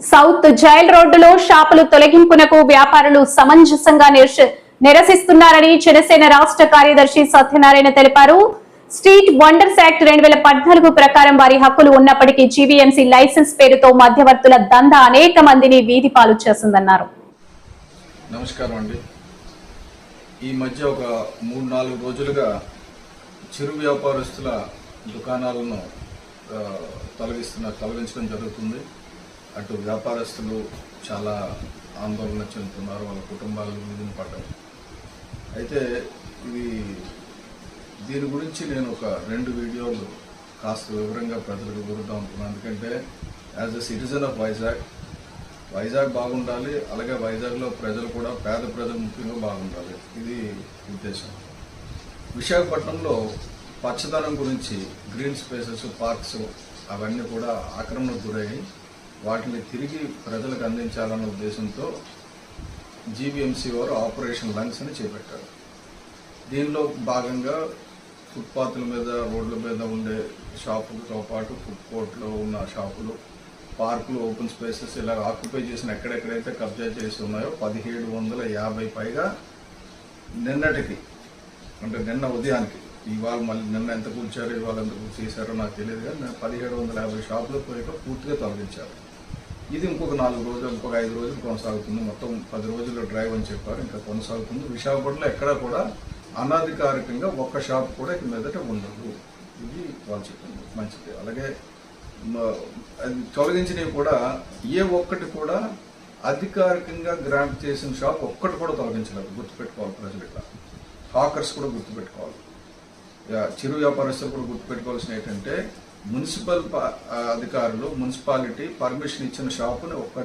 South jail రోడ్డులో షాపులు తొలగింపునకు వ్యాపారులు సమంజసంగా నిరసిస్తున్నారని జనసేన రాష్ట్ర కార్యదర్శి సత్యనారాయణ తెలిపారు. స్ట్రీట్ వండర్స్ యాక్ట్ రెండు వేల పద్నాలుగు ప్రకారం వారి హక్కులు ఉన్నప్పటికీ జీవీఎంసీ లైసెన్స్ పేరుతో మధ్యవర్తుల దంద అనేక మందిని వీధి పాలు చేసిందన్నారు నమస్కారం అండి. ఈ మధ్య ఒక మూడు నాలుగు రోజులుగా చిరు వ్యాపారస్తుల దుకాణాలను తొలగిస్తున్నారు తొలగించడం జరుగుతుంది. అటు వ్యాపారస్తులు చాలా ఆందోళన చెందుతున్నారు వాళ్ళ కుటుంబాలు విధిని పడ్డారు అయితే ఇది దీని గురించి నేను ఒక రెండు వీడియోలు కాస్త వివరంగా ప్రజలకు గురుతా అనుకున్నాను. ఎందుకంటే as a citizen of Vizag Vizag బాగుండాలి అలాగే వైజాగ్లో ప్రజలు కూడా పేద ప్రజలు ముఖ్యంగా బాగుండాలి. ఇది ఉద్దేశం. విశాఖపట్నంలో పచ్చదనం గురించి గ్రీన్ స్పేసెస్ పార్క్స్ అవన్నీ కూడా ఆక్రమణకు గురయ్యాయి. వాటిని తిరిగి ప్రజలకు అందించాలన్న ఉద్దేశంతో జీబీఎంసీ వారు ఆపరేషన్ లంగ్స్ అని చేపట్టారు. దీనిలో భాగంగా ఫుట్పాత్ల మీద రోడ్ల మీద ఉండే షాపులతో పాటు ఫుడ్ కోర్ట్లో ఉన్న షాపులు పార్కులు ఓపెన్ స్పేసెస్ ఇలా ఆక్యుపై చేసిన ఎక్కడెక్కడైతే కబ్జా చేసి ఉన్నాయో పదిహేడు వందల యాభై పైగా నిన్నటికి అంటే నిన్న ఉదయానికి ఇవాళ మళ్ళీ నిన్న ఎంత కూర్చారో ఇవాళ ఎంత కూర్చేశారో నాకు తెలియదు కానీ నేను పదిహేడు వందల యాభై షాపులు పోయాక పూర్తిగా తొలగించారు. ఇది ఇంకొక నాలుగు రోజులు ఇంకొక ఐదు రోజులు కొనసాగుతుంది. మొత్తం పది రోజుల్లో డ్రైవ్ అని చెప్పారు ఇంకా కొనసాగుతుంది. విశాఖపట్నంలో ఎక్కడ కూడా అనధికారికంగా ఒక్క షాప్ కూడా ఇక మీదట ఉండదు. ఇది వాళ్ళు చెప్పింది. మంచిది. అలాగే అది తొలగించినవి కూడా ఏ ఒక్కటి కూడా అధికారికంగా గ్రాంట్ చేసిన షాప్ ఒక్కటి కూడా తొలగించలేదు. గుర్తుపెట్టుకోవాలి ప్రజలు ఇట్లా హాకర్స్ కూడా గుర్తుపెట్టుకోవాలి. చిరు వ్యాపారస్తులు కూడా గుర్తుపెట్టుకోవాల్సిన ఏంటంటే మున్సిపల్ ప- అధికారులు మున్సిపాలిటీ పర్మిషన్ ఇచ్చిన షాపుని ఒక్క